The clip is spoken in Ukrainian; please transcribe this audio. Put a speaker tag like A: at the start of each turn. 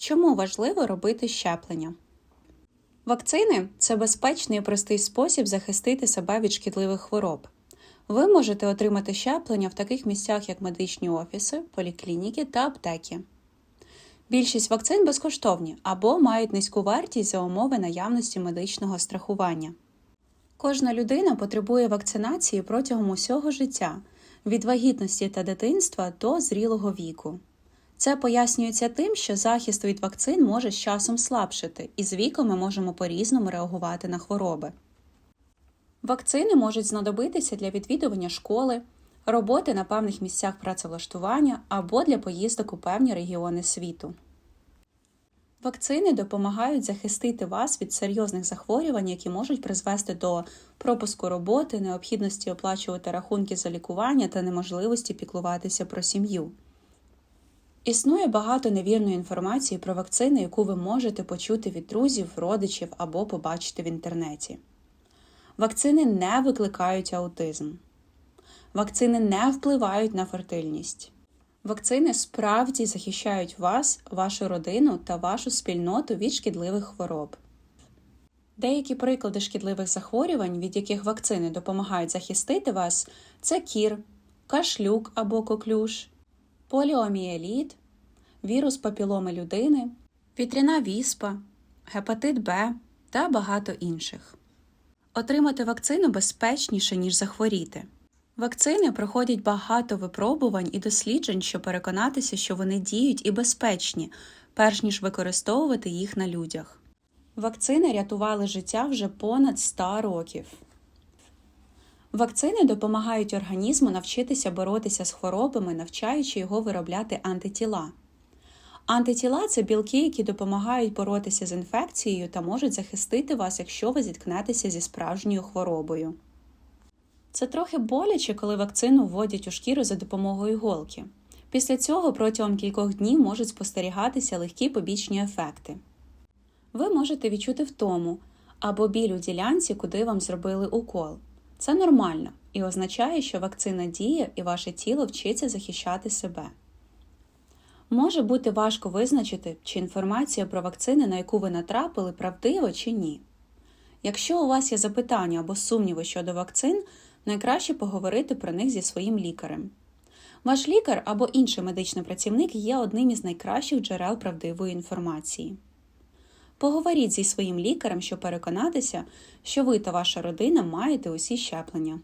A: Чому важливо робити щеплення? Вакцини це безпечний і простий спосіб захистити себе від шкідливих хвороб. Ви можете отримати щеплення в таких місцях, як медичні офіси, поліклініки та аптеки. Більшість вакцин безкоштовні або мають низьку вартість за умови наявності медичного страхування. Кожна людина потребує вакцинації протягом усього життя від вагітності та дитинства до зрілого віку. Це пояснюється тим, що захист від вакцин може з часом слабшити, і з віком ми можемо по-різному реагувати на хвороби. Вакцини можуть знадобитися для відвідування школи, роботи на певних місцях працевлаштування або для поїздок у певні регіони світу. Вакцини допомагають захистити вас від серйозних захворювань, які можуть призвести до пропуску роботи, необхідності оплачувати рахунки за лікування та неможливості піклуватися про сім'ю. Існує багато невірної інформації про вакцини, яку ви можете почути від друзів, родичів або побачити в інтернеті. Вакцини не викликають аутизм. Вакцини не впливають на фертильність. Вакцини справді захищають вас, вашу родину та вашу спільноту від шкідливих хвороб. Деякі приклади шкідливих захворювань, від яких вакцини допомагають захистити вас, це кір, кашлюк або коклюш, поліомієліт, вірус папіломи людини, вітряна віспа, гепатит Б та багато інших. Отримати вакцину безпечніше, ніж захворіти. Вакцини проходять багато випробувань і досліджень, щоб переконатися, що вони діють і безпечні, перш ніж використовувати їх на людях. Вакцини рятували життя вже понад 100 років. Вакцини допомагають організму навчитися боротися з хворобами, навчаючи його виробляти антитіла. Антитіла це білки, які допомагають боротися з інфекцією та можуть захистити вас, якщо ви зіткнетеся зі справжньою хворобою. Це трохи боляче, коли вакцину вводять у шкіру за допомогою іголки. Після цього протягом кількох днів можуть спостерігатися легкі побічні ефекти. Ви можете відчути втому або біль у ділянці, куди вам зробили укол. Це нормально і означає, що вакцина діє і ваше тіло вчиться захищати себе. Може бути важко визначити, чи інформація про вакцини, на яку ви натрапили, правдива чи ні. Якщо у вас є запитання або сумніви щодо вакцин, найкраще поговорити про них зі своїм лікарем. Ваш лікар або інший медичний працівник є одним із найкращих джерел правдивої інформації. Поговоріть зі своїм лікарем, щоб переконатися, що ви та ваша родина маєте усі щеплення.